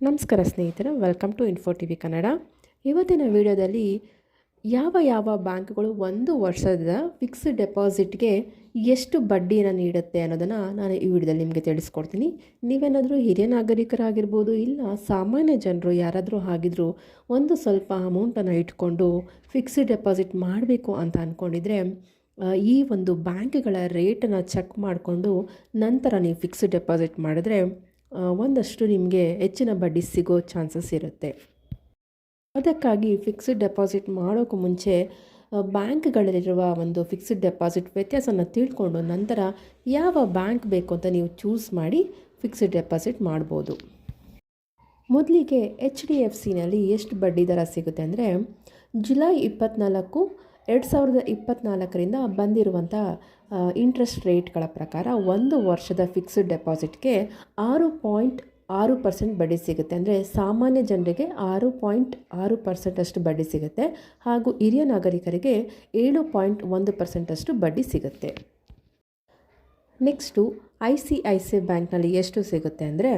ನಮಸ್ಕಾರ ಸ್ನೇಹಿತರೆ welcome to info T V Kannada ಇವತ್ತಿನ ವಿಡಿಯೋದಲ್ಲಿ ಯಾವ ಯಾವ ಬ್ಯಾಂಕ್ಗಳು ಒಂದು ವರ್ಷದ ಫಿಕ್ಸ್ಡ್ ಡೆಪಾಸಿಟ್ಗೆ ಎಷ್ಟು ಬಡ್ಡಿಯನ್ನು ನೀಡುತ್ತೆ ಅನ್ನೋದನ್ನು ನಾನು ಈ ವಿಡಿಯೋದಲ್ಲಿ ನಿಮಗೆ ತಿಳಿಸ್ಕೊಡ್ತೀನಿ. ನೀವೇನಾದರೂ ಹಿರಿಯ ನಾಗರಿಕರಾಗಿರ್ಬೋದು, ಇಲ್ಲ ಸಾಮಾನ್ಯ ಜನರು ಯಾರಾದರೂ ಆಗಿದ್ದರೂ ಒಂದು ಸ್ವಲ್ಪ ಅಮೌಂಟನ್ನು ಇಟ್ಕೊಂಡು ಫಿಕ್ಸ್ಡ್ ಡೆಪಾಸಿಟ್ ಮಾಡಬೇಕು ಅಂತ ಅಂದ್ಕೊಂಡಿದ್ರೆ ಈ ಒಂದು ಬ್ಯಾಂಕ್ಗಳ ರೇಟನ್ನು ಚೆಕ್ ಮಾಡಿಕೊಂಡು ನಂತರ ನೀವು ಫಿಕ್ಸ್ಡ್ ಡೆಪಾಸಿಟ್ ಮಾಡಿದ್ರೆ ಒಂದಷ್ಟು ನಿಮಗೆ ಹೆಚ್ಚಿನ ಬಡ್ಡಿ ಸಿಗೋ ಚಾನ್ಸಸ್ ಇರುತ್ತೆ. ಅದಕ್ಕಾಗಿ ಫಿಕ್ಸ್ಡ್ ಡೆಪಾಸಿಟ್ ಮಾಡೋಕ್ಕೂ ಮುಂಚೆ ಬ್ಯಾಂಕ್ಗಳಲ್ಲಿರುವ ಒಂದು ಫಿಕ್ಸ್ಡ್ ಡೆಪಾಸಿಟ್ ವ್ಯತ್ಯಾಸನ ತಿಳ್ಕೊಂಡು ನಂತರ ಯಾವ ಬ್ಯಾಂಕ್ ಬೇಕು ಅಂತ ನೀವು ಚೂಸ್ ಮಾಡಿ ಫಿಕ್ಸ್ಡ್ ಡೆಪಾಸಿಟ್ ಮಾಡ್ಬೋದು. ಮೊದಲಿಗೆ ಎಚ್ ಡಿ ಎಫ್ ಸಿನಲ್ಲಿ ಎಷ್ಟು ಬಡ್ಡಿ ದರ ಸಿಗುತ್ತೆ ಅಂದರೆ, ಜುಲೈ ಇಪ್ಪತ್ತ್ನಾಲ್ಕು ಎರಡು ಸಾವಿರದ ಇಪ್ಪತ್ತ್ನಾಲ್ಕರಿಂದ ಬಂದಿರುವಂಥ ಇಂಟ್ರೆಸ್ಟ್ ರೇಟ್ಗಳ ಪ್ರಕಾರ ಒಂದು ವರ್ಷದ ಫಿಕ್ಸ್ಡ್ ಡೆಪಾಸಿಟ್ಗೆ ಆರು ಪಾಯಿಂಟ್ ಆರು ಪರ್ಸೆಂಟ್ ಬಡ್ಡಿ ಸಿಗುತ್ತೆ. ಅಂದರೆ ಸಾಮಾನ್ಯ ಜನರಿಗೆ ಆರು ಪಾಯಿಂಟ್ ಆರು ಪರ್ಸೆಂಟಷ್ಟು ಬಡ್ಡಿ ಸಿಗುತ್ತೆ. ಹಾಗೂ ಹಿರಿಯ ನಾಗರಿಕರಿಗೆ ಏಳು ಪಾಯಿಂಟ್ ಒಂದು ಪರ್ಸೆಂಟಷ್ಟು ಬಡ್ಡಿ ಸಿಗುತ್ತೆ. Next I C I C ಬ್ಯಾಂಕ್ನಲ್ಲಿ ಎಷ್ಟು ಸಿಗುತ್ತೆ ಅಂದರೆ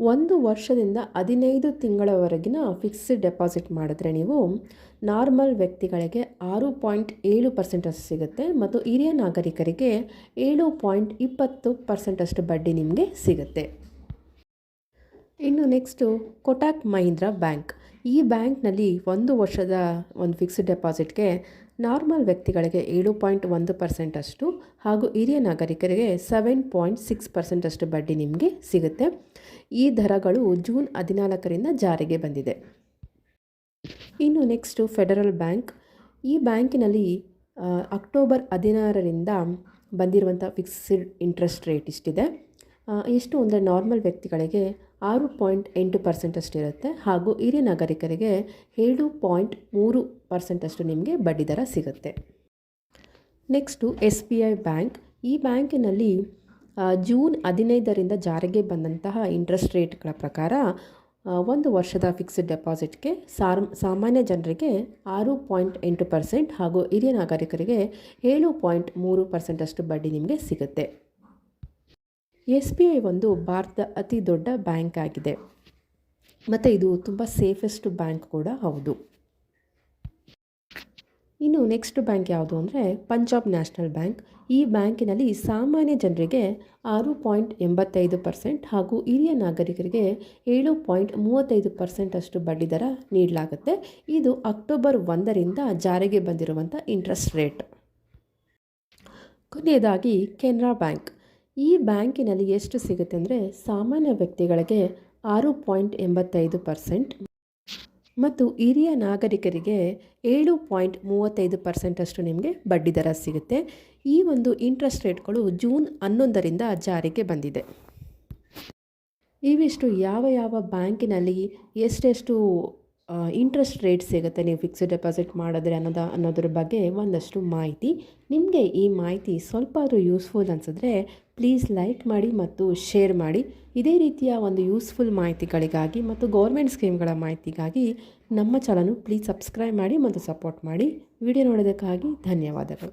ಒಂದು ವರ್ಷದಿಂದ ಹದಿನೈದು ತಿಂಗಳವರೆಗಿನ ಫಿಕ್ಸ್ಡ್ ಡೆಪಾಸಿಟ್ ಮಾಡಿದ್ರೆ ನೀವು ನಾರ್ಮಲ್ ವ್ಯಕ್ತಿಗಳಿಗೆ ಆರು ಪಾಯಿಂಟ್ ಏಳು ಪರ್ಸೆಂಟಷ್ಟು ಸಿಗುತ್ತೆ ಮತ್ತು ಹಿರಿಯ ನಾಗರಿಕರಿಗೆ ಏಳು ಪಾಯಿಂಟ್ ಇಪ್ಪತ್ತು ಪರ್ಸೆಂಟಷ್ಟು ಬಡ್ಡಿ ನಿಮಗೆ ಸಿಗುತ್ತೆ. ಇನ್ನು ನೆಕ್ಸ್ಟು ಕೊಟಾಕ್ ಮಹೀಂದ್ರಾ ಬ್ಯಾಂಕ್ ಈ ಬ್ಯಾಂಕ್ನಲ್ಲಿ ಒಂದು ವರ್ಷದ ಒಂದು ಫಿಕ್ಸ್ಡ್ ಡೆಪಾಸಿಟ್ಗೆ ನಾರ್ಮಲ್ ವ್ಯಕ್ತಿಗಳಿಗೆ ಏಳು ಪಾಯಿಂಟ್ ಒಂದು ಪರ್ಸೆಂಟಷ್ಟು ಹಾಗೂ ಹಿರಿಯ ನಾಗರಿಕರಿಗೆ ಸೆವೆನ್ ಪಾಯಿಂಟ್ ಸಿಕ್ಸ್ ಪರ್ಸೆಂಟಷ್ಟು ಬಡ್ಡಿ ನಿಮಗೆ ಸಿಗುತ್ತೆ. ಈ ದರಗಳು ಜೂನ್ ಹದಿನಾಲ್ಕರಿಂದ ಜಾರಿಗೆ ಬಂದಿದೆ. ಇನ್ನು ನೆಕ್ಸ್ಟು ಫೆಡರಲ್ ಬ್ಯಾಂಕ್ ಈ ಬ್ಯಾಂಕಿನಲ್ಲಿ ಅಕ್ಟೋಬರ್ ಹದಿನಾರರಿಂದ ಬಂದಿರುವಂಥ ಫಿಕ್ಸ್ಡ್ ಇಂಟ್ರೆಸ್ಟ್ ರೇಟ್ ಇಷ್ಟಿದೆ. ಎಷ್ಟು ಅಂದರೆ ನಾರ್ಮಲ್ ವ್ಯಕ್ತಿಗಳಿಗೆ ಆರು ಪಾಯಿಂಟ್ ಎಂಟು ಪರ್ಸೆಂಟಷ್ಟು ಇರುತ್ತೆ. ಹಾಗೂ ಹಿರಿಯ ನಾಗರಿಕರಿಗೆ ಏಳು ಪಾಯಿಂಟ್ ಮೂರು ಪರ್ಸೆಂಟಷ್ಟು ನಿಮಗೆ ಬಡ್ಡಿ ದರ ಸಿಗುತ್ತೆ. Next S B I bank ಈ ಬ್ಯಾಂಕಿನಲ್ಲಿ ಜೂನ್ ಹದಿನೈದರಿಂದ ಜಾರಿಗೆ ಬಂದಂತಹ ಇಂಟ್ರೆಸ್ಟ್ ರೇಟ್ಗಳ ಪ್ರಕಾರ ಒಂದು ವರ್ಷದ ಫಿಕ್ಸ್ಡ್ ಡೆಪಾಸಿಟ್ಗೆ ಸಾರ್, ಸಾಮಾನ್ಯ ಜನರಿಗೆ ಆರು ಪಾಯಿಂಟ್ ಎಂಟು ಪರ್ಸೆಂಟ್ ಹಾಗೂ ಹಿರಿಯ ನಾಗರಿಕರಿಗೆ ಏಳು ಪಾಯಿಂಟ್ ಮೂರು ಪರ್ಸೆಂಟಷ್ಟು ಬಡ್ಡಿ ನಿಮಗೆ ಸಿಗುತ್ತೆ. ಎಸ್ ಬಿ ಐ ಒಂದು ಭಾರತದ ಅತಿ ದೊಡ್ಡ ಬ್ಯಾಂಕ್ ಆಗಿದೆ. ಮತ್ತು ಇದು ತುಂಬ ಸೇಫೆಸ್ಟ್ ಬ್ಯಾಂಕ್ ಕೂಡ ಹೌದು. ಇನ್ನು ನೆಕ್ಸ್ಟ್ ಬ್ಯಾಂಕ್ ಯಾವುದು ಅಂದರೆ ಪಂಜಾಬ್ ನ್ಯಾಷನಲ್ ಬ್ಯಾಂಕ್. ಈ ಬ್ಯಾಂಕಿನಲ್ಲಿ ಸಾಮಾನ್ಯ ಜನರಿಗೆ ಆರು ಪಾಯಿಂಟ್ ಎಂಬತ್ತೈದು ಪರ್ಸೆಂಟ್ ಹಾಗೂ ಹಿರಿಯ ನಾಗರಿಕರಿಗೆ ಏಳು ಪಾಯಿಂಟ್ ಮೂವತ್ತೈದು ಪರ್ಸೆಂಟಷ್ಟು ಬಡ್ಡಿ ದರ ನೀಡಲಾಗುತ್ತೆ. ಇದು ಅಕ್ಟೋಬರ್ ಒಂದರಿಂದ ಜಾರಿಗೆ ಬಂದಿರುವಂಥ ಇಂಟ್ರೆಸ್ಟ್ ರೇಟ್ ಕೊನೆಯದಾಗಿ ಕೆನರಾ ಬ್ಯಾಂಕ್. ಈ ಬ್ಯಾಂಕಿನಲ್ಲಿ ಎಷ್ಟು ಸಿಗುತ್ತೆ ಅಂದರೆ ಸಾಮಾನ್ಯ ವ್ಯಕ್ತಿಗಳಿಗೆ ಆರು ಪಾಯಿಂಟ್ ಎಂಬತ್ತೈದು ಪರ್ಸೆಂಟ್ ಮತ್ತು ಹಿರಿಯ ನಾಗರಿಕರಿಗೆ ಏಳು ಪಾಯಿಂಟ್ ಮೂವತ್ತೈದು ಪರ್ಸೆಂಟಷ್ಟು ನಿಮಗೆ ಬಡ್ಡಿ ದರ ಸಿಗುತ್ತೆ. ಈ ಒಂದು ಇಂಟ್ರೆಸ್ಟ್ ರೇಟ್ಗಳು ಜೂನ್ ಹನ್ನೊಂದರಿಂದ ಜಾರಿಗೆ ಬಂದಿದೆ. ಇವಿಷ್ಟು ಯಾವ ಯಾವ ಬ್ಯಾಂಕಿನಲ್ಲಿ ಎಷ್ಟೆಷ್ಟು ಇಂಟ್ರೆಸ್ಟ್ ರೇಟ್ ಸಿಗುತ್ತೆ, ನೀವು ಫಿಕ್ಸ್ಡ್ ಡೆಪಾಸಿಟ್ ಮಾಡಿದ್ರೆ ಅನ್ನೋದು, ಅನ್ನೋದ್ರ ಬಗ್ಗೆ ಒಂದಷ್ಟು ಮಾಹಿತಿ. ನಿಮಗೆ ಈ ಮಾಹಿತಿ ಸ್ವಲ್ಪ ಆದರೂ ಯೂಸ್ಫುಲ್ ಅನಿಸಿದ್ರೆ ಪ್ಲೀಸ್ ಲೈಕ್ ಮಾಡಿ ಮತ್ತು ಶೇರ್ ಮಾಡಿ. ಇದೇ ರೀತಿಯ ಒಂದು ಯೂಸ್ಫುಲ್ ಮಾಹಿತಿಗಳಿಗಾಗಿ ಮತ್ತು ಗೌರ್ಮೆಂಟ್ ಸ್ಕೀಮ್ಗಳ ಮಾಹಿತಿಗಾಗಿ ನಮ್ಮ ಚಾನಲ್ ಪ್ಲೀಸ್ ಸಬ್ಸ್ಕ್ರೈಬ್ ಮಾಡಿ ಮತ್ತು ಸಪೋರ್ಟ್ ಮಾಡಿ. ವಿಡಿಯೋ ನೋಡೋದಕ್ಕಾಗಿ ಧನ್ಯವಾದಗಳು.